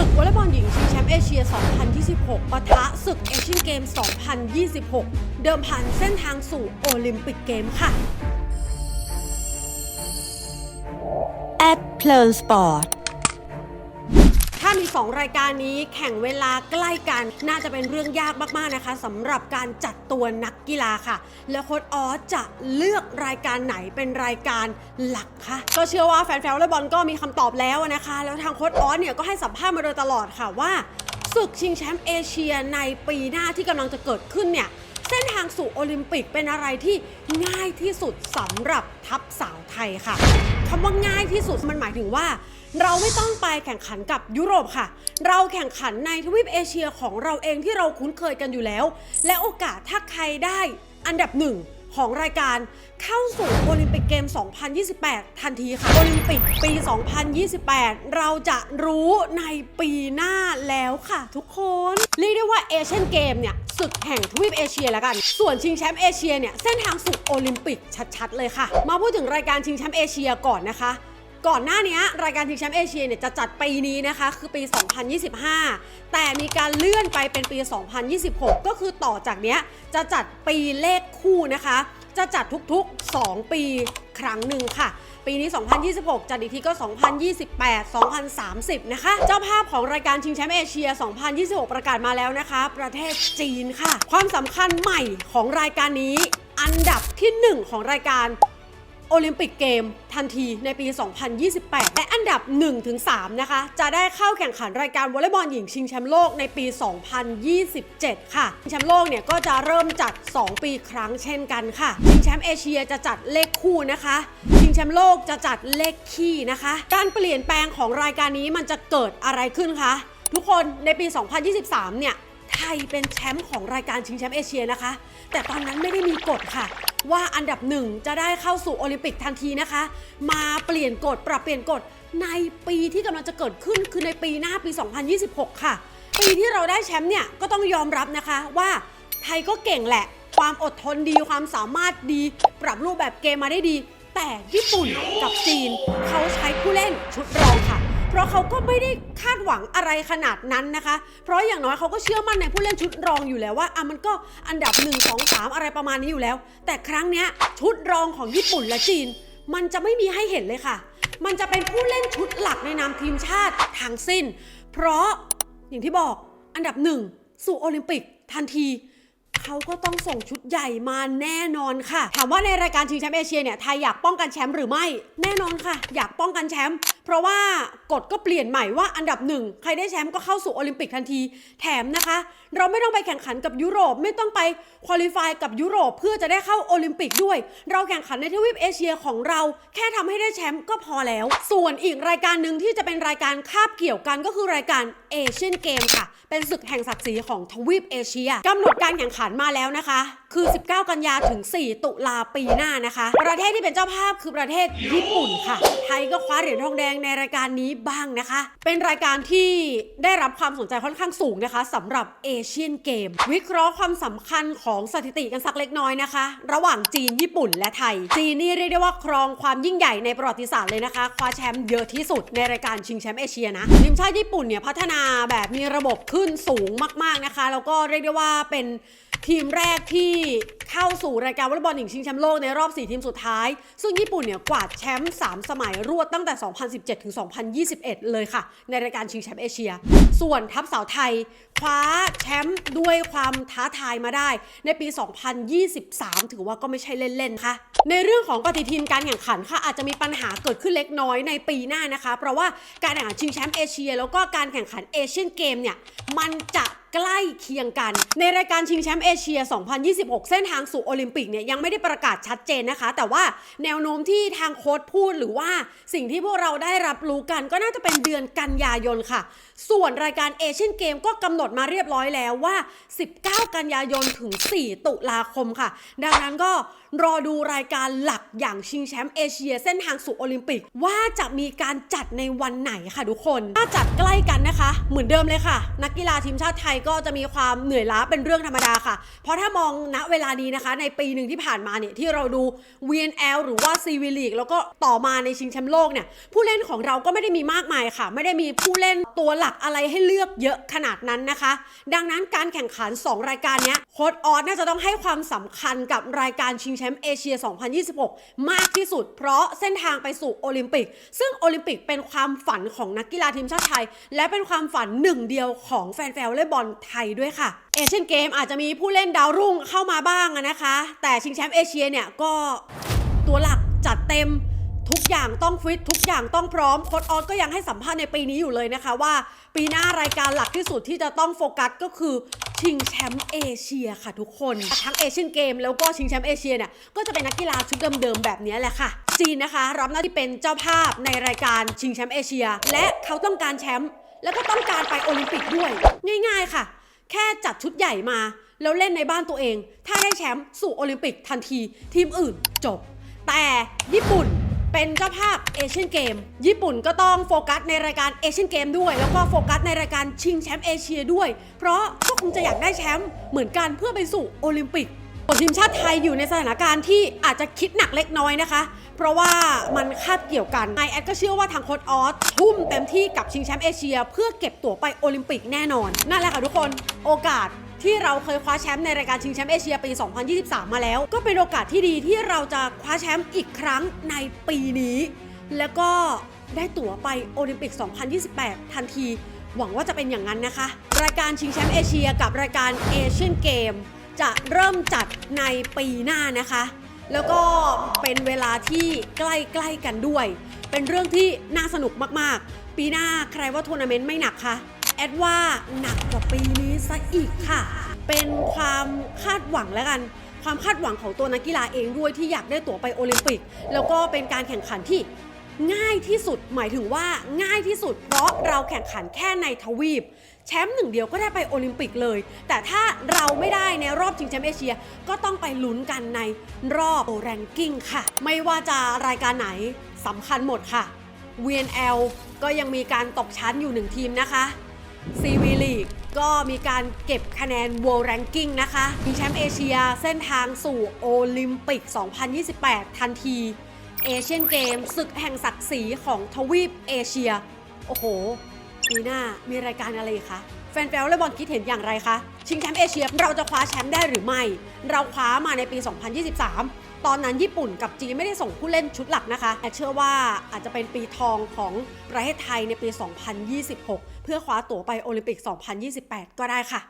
ศึกวอลเลย์บอลหญิงชิงแชมป์เอเชีย 2026 ปะทะศึกเอเชียนเกม 2026 เดิมพันเส้นทางสู่โอลิมปิกเกมค่ะ แอดเพลินสปอร์ตามี 2 รายการนี้แข่งเวลาใกล้กัน น่าจะเป็นเรื่องยากมากๆนะคะสำหรับการจัดตัวนักกีฬาค่ะ แล้วโค้ดออสจะเลือกรายการไหนเป็นรายการหลักคะก็เชื่อว่าแฟนๆวอลเลย์บอลก็มีคำตอบแล้วนะคะ แล้วทางโค้ดออสเนี่ยก็ให้สัมภาษณ์มาโดยตลอดค่ะว่าศึกชิงแชมป์เอเชียในปีหน้าที่กำลังจะเกิดขึ้นเนี่ย เส้นทางสู่โอลิมปิกเป็นอะไรที่ง่ายที่สุดสำหรับทัพสาวไทยค่ะคำว่าง่ายที่สุดมันหมายถึงว่า เราไม่ต้องไปแข่งขันกับยุโรปค่ะ เราแข่งขันในทวีปเอเชียของเราเองที่เราคุ้นเคยกันอยู่แล้ว และโอกาสถ้าใครได้อันดับหนึ่ง ของรายการเข้าสู่โอลิมปิกเกม 2028 ทันทีค่ะ โอลิมปิกปี 2028 เราจะรู้ในปีหน้าแล้วค่ะทุกคน เรียกได้ว่าเอเชียนเกมเนี่ยศึกแห่งทวีปเอเชียแล้วกัน ส่วนชิงแชมป์เอเชียเนี่ยเส้นทางสู่โอลิมปิกชัดๆเลยค่ะ มาพูดถึงรายการชิงแชมป์เอเชียก่อนนะคะ ก่อนหน้านี้รายการชิงแชมป์เอเชียเนี่ยจะจัดปีนี้นะคะ คือปี 2025 แต่มีการเลื่อนไปเป็นปี 2026 ก็คือต่อจากเนี้ยจะจัดปีเลขคู่นะคะ จะจัดทุกๆ 2 ปีครั้งหนึ่งค่ะ ปีนี้ 2026 จัดอีกทีก็ 2028 2030 นะคะ เจ้าภาพของรายการชิงแชมป์เอเชีย 2026 ประกาศมาแล้วนะคะ ประเทศจีนค่ะ ความสำคัญใหม่ของรายการนี้ อันดับที่ 1 ของรายการ โอลิมปิกเกมทันทีในปี 2028 และอันดับ 1-3 นะคะ จะได้เข้าแข่งขันรายการวอลเลย์บอลหญิงชิงแชมป์โลกในปี 2027 ค่ะชิงแชมป์โลกเนี่ยก็จะเริ่มจัด 2 ปีครั้งเช่นกันค่ะชิงแชมป์เอเชียจะจัดเลขคู่นะคะ ชิงแชมป์โลกจะจัดเลขคี่นะคะ การเปลี่ยนแปลงของรายการนี้มันจะเกิดอะไรขึ้นคะ ทุกคนในปี 2023 เนี่ยไทยเป็นแชมป์ของรายการชิงแชมป์เอเชียนะคะ แต่ตอนนั้นไม่ได้มีกฎค่ะ ว่าอันดับหนึ่งจะได้เข้าสู่โอลิมปิกทันทีนะคะ มาเปลี่ยนกฎปรับเปลี่ยนกฎในปีที่กำลังจะเกิดขึ้นคือในปีหน้าปี 2026 ค่ะ ปีที่เราได้แชมป์เนี่ยก็ต้องยอมรับนะคะว่าไทยก็เก่งแหละ ความอดทนดีความสามารถดี ปรับรูปแบบเกมมาได้ดี แต่ญี่ปุ่นกับจีน เขาใช้ผู้เล่นชุดรองค่ะ เพราะเขาก็ไม่ได้คาดหวังอะไรขนาดนั้นนะคะ เพราะอย่างน้อยเขาก็เชื่อมั่นในผู้เล่นชุดรองอยู่แล้วว่าอะมันก็อันดับ 1 2 3 อะไรประมาณนี้อยู่แล้ว แต่ครั้งเนี้ยชุดรองของญี่ปุ่นและจีน มันจะไม่มีให้เห็นเลยค่ะ มันจะเป็นผู้เล่นชุดหลักในนามทีมชาติทั้งสิ้น เพราะอย่างที่บอกอันดับหนึ่งสู่โอลิมปิกทันที เขาก็ต้องส่งชุดใหญ่มาแน่นอนค่ะ ถามว่าในรายการชิงแชมป์เอเชียเนี่ยไทยอยากป้องกันแชมป์หรือไม่ แน่นอนค่ะ อยากป้องกันแชมป์เพราะว่ากฎก็เปลี่ยนใหม่ว่าอันดับหนึ่งใครได้แชมป์ก็เข้าสู่โอลิมปิกทันที แถมนะคะ เราไม่ต้องไปแข่งขันกับยุโรปไม่ต้องไปคุริฟายกับยุโรปเพื่อจะได้เข้าโอลิมปิกด้วย เราแข่งขันในทวีปเอเชียของเรา แค่ทำให้ได้แชมป์ก็พอแล้ว ส่วนอีกรายการหนึ่งที่จะเป็นรายการคาบเกี่ยวกันก็คือรายการเอเชียนเกมค่ะ เป็นศึกแห่งศักดิ์ศรีของทวีปเอเชียกำหนดการแข่งขันผ่านมาแล้วนะคะ คือ 19 กันยาถึง 4 ตุลาปีหน้านะคะ ประเทศที่เป็นเจ้าภาพคือประเทศญี่ปุ่นค่ะ ไทยก็คว้าเหรียญทองแดงในรายการนี้บ้างนะคะ เป็นรายการที่ได้รับความสนใจค่อนข้างสูงนะคะสำหรับเอเชียนเกม วิเคราะห์ความสำคัญของสถิติกันสักเล็กน้อยนะคะ ระหว่างจีนญี่ปุ่นและไทย จีนนี่เรียกได้ว่าครองความยิ่งใหญ่ในประวัติศาสตร์เลยนะคะคว้าแชมป์เยอะที่สุดในรายการชิงแชมป์เอเชียนะทีมชาติญี่ปุ่นเนี่ยพัฒนาแบบมีระบบขึ้นสูงมาก ๆนะคะ แล้วก็เรียกได้ว่าเป็นทีมแรกที่เข้าสู่รายการวอลเลย์บอลหญิงชิงแชมป์โลกในรอบ 4 ทีมสุดท้าย ซึ่งญี่ปุ่นเนี่ยกวาดแชมป์ 3 สมัยรวดตั้งแต่ 2017 ถึง 2021 เลยค่ะ ในรายการชิงแชมป์เอเชีย ส่วนทัพสาวไทย คว้าแชมป์ด้วยความท้าทายมาได้ ในปี 2023 ถือว่าก็ไม่ใช่เล่นๆค่ะ ในเรื่องของปฏิทินการแข่งขันค่ะอาจจะมีปัญหาเกิดขึ้นเล็กน้อยในปีหน้านะคะ เพราะว่าการแข่งขันชิงแชมป์เอเชีย แล้วก็การแข่งขันเอเชียนเกมเนี่ยมันจะ ใกล้เคียงกัน ในรายการชิงแชมป์เอเชีย 2026 เส้นทางสู่โอลิมปิกเนี่ยยังไม่ได้ประกาศชัดเจนนะคะ แต่ว่าแนวโน้มที่ทางโค้ชพูดหรือว่าสิ่งที่พวกเราได้รับรู้กันก็น่าจะเป็นเดือนกันยายนค่ะ ส่วนรายการเอเชียนเกมก็กำหนดมาเรียบร้อยแล้วว่า 19 กันยายนถึง 4 ตุลาคมค่ะ ดังนั้นก็รอดูรายการหลักอย่างชิงแชมป์เอเชีย เส้นทางสู่โอลิมปิก ว่าจะมีการจัดในวันไหนค่ะทุกคน ถ้าจัดใกล้กันนะคะ เหมือนเดิมเลยค่ะ นักกีฬาทีมชาติไทยก็จะมีความเหนื่อยล้าเป็นเรื่องธรรมดาค่ะ เพราะถ้ามองณเวลานี้นะคะ ในปีหนึ่งที่ผ่านมาเนี่ยที่เราดู VNL หรือว่า CV League แล้วก็ต่อมาในชิงแชมป์โลกเนี่ยผู้เล่นของเราก็ไม่ได้มีมากมายค่ะ ไม่ได้มีผู้เล่นตัวหลักอะไรให้เลือกเยอะขนาดนั้นนะคะ ดังนั้นการแข่งขัน 2 รายการนี้โค้ดออสน่าจะต้องให้ความสำคัญกับรายการชิงแชมป์เอเชีย 2026 มากที่สุด เพราะเส้นทางไปสู่โอลิมปิก ซึ่งโอลิมปิกเป็นความฝันของนักกีฬาทีมชาติไทย และเป็นความฝันหนึ่งเดียวของแฟนๆวอลเลย์บอลไทยด้วยค่ะเอเชียนเกมอาจจะมีผู้เล่นดาวรุ่งเข้ามาบ้างนะคะ แต่ชิงแชมป์เอเชียเนี่ยก็ตัวหลักจัดเต็ม ทุกอย่างต้องฟิตทุกอย่างต้องพร้อมโค้ดออสก็ยังให้สัมภาษณ์ในปีนี้อยู่เลยนะคะว่า ปีหน้ารายการหลักที่สุดที่จะต้องโฟกัสก็คือชิงแชมป์เอเชียค่ะทุกคน ทั้งเอเชียนเกมแล้วก็ชิงแชมป์เอเชียเนี่ยก็จะเป็นนักกีฬาชุดเดิมๆแบบนี้แหละค่ะจีนนะคะ รับหน้าที่เป็นเจ้าภาพในรายการชิงแชมป์เอเชีย และเขาต้องการแชมป์แล้วก็ต้องการไปโอลิมปิกด้วย ง่ายๆค่ะ แค่จัดชุดใหญ่มา แล้วเล่นในบ้านตัวเอง ถ้าได้แชมป์สู่โอลิมปิกทันที ทีมอื่นจบ แต่ญี่ปุ่น เป็นเจ้าภาพเอเชียนเกม ญี่ปุ่นก็ต้องโฟกัสในรายการเอเชียนเกมด้วย แล้วก็โฟกัสในรายการชิงแชมป์เอเชียด้วย เพราะก็คงจะอยากได้แชมป์เหมือนกันเพื่อไปสู่โอลิมปิกทีมชาติไทยอยู่ในสถานการณ์ที่อาจจะคิดหนักเล็กน้อยนะคะ เพราะว่ามันคาบเกี่ยวกันไอแอดก็เชื่อว่าทางโค้ดออสทุ่มเต็มที่กับชิงแชมป์เอเชีย เพื่อเก็บตั๋วไปโอลิมปิกแน่นอน นั่นแหละค่ะทุกคน โอกาส ที่เราเคยคว้าแชมป์ในรายการชิงแชมป์เอเชียปี 2023 มาแล้ว ก็เป็นโอกาสที่ดีที่เราจะคว้าแชมป์อีกครั้งในปีนี้ แล้วก็ได้ตั๋วไปโอลิมปิก 2028 ทันที หวังว่าจะเป็นอย่างนั้นนะคะ รายการชิงแชมป์เอเชียกับรายการเอเชียนเกมจะเริ่มจัดในปีหน้านะคะ แล้วก็เป็นเวลาที่ใกล้ๆกันด้วย เป็นเรื่องที่น่าสนุกมากๆ ปีหน้าใครว่าทัวร์นาเมนต์ไม่หนักคะ แอดว่าหนักกว่าปีนี้ซะอีกค่ะ เป็นความคาดหวังแล้วกัน ความคาดหวังของตัวนักกีฬาเองด้วยที่อยากได้ตั๋วไปโอลิมปิก แล้วก็เป็นการแข่งขันที่ง่ายที่สุดหมายถึงว่าง่ายที่สุด เพราะเราแข่งขันแค่ในทวีป แชมป์หนึ่งเดียวก็ได้ไปโอลิมปิกเลย แต่ถ้าเราไม่ได้ในรอบชิงแชมป์เอเชีย ก็ต้องไปลุ้นกันในรอบแรงกิ้งค่ะ ไม่ว่าจะรายการไหนสำคัญหมดค่ะ VNL ก็ยังมีการตกชั้นอยู่หนึ่งทีมนะคะ CV League ก็มีการเก็บคะแนน World Ranking นะคะ มีแชมป์เอเชียเส้นทางสู่โอลิมปิก 2028 ทันที เอเชียนเกมศึกแห่งศักดิ์ศรีของทวีปเอเชีย โอ้โหปีหน้ามีรายการอะไรคะ แฟนๆวอลเลย์บอลคิดเห็นอย่างไรคะ ชิงแชมป์เอเชียเราจะคว้าแชมป์ได้หรือไม่ เราคว้ามาในปี 2023 ตอนนั้นญี่ปุ่นกับจีนไม่ได้ส่งผู้เล่นชุดหลักนะคะแต่เชื่อว่าอาจจะเป็นปีทองของประเทศไทยในปี 2026 เพื่อคว้าตั๋วไปโอลิมปิก 2028 ก็ได้ค่ะ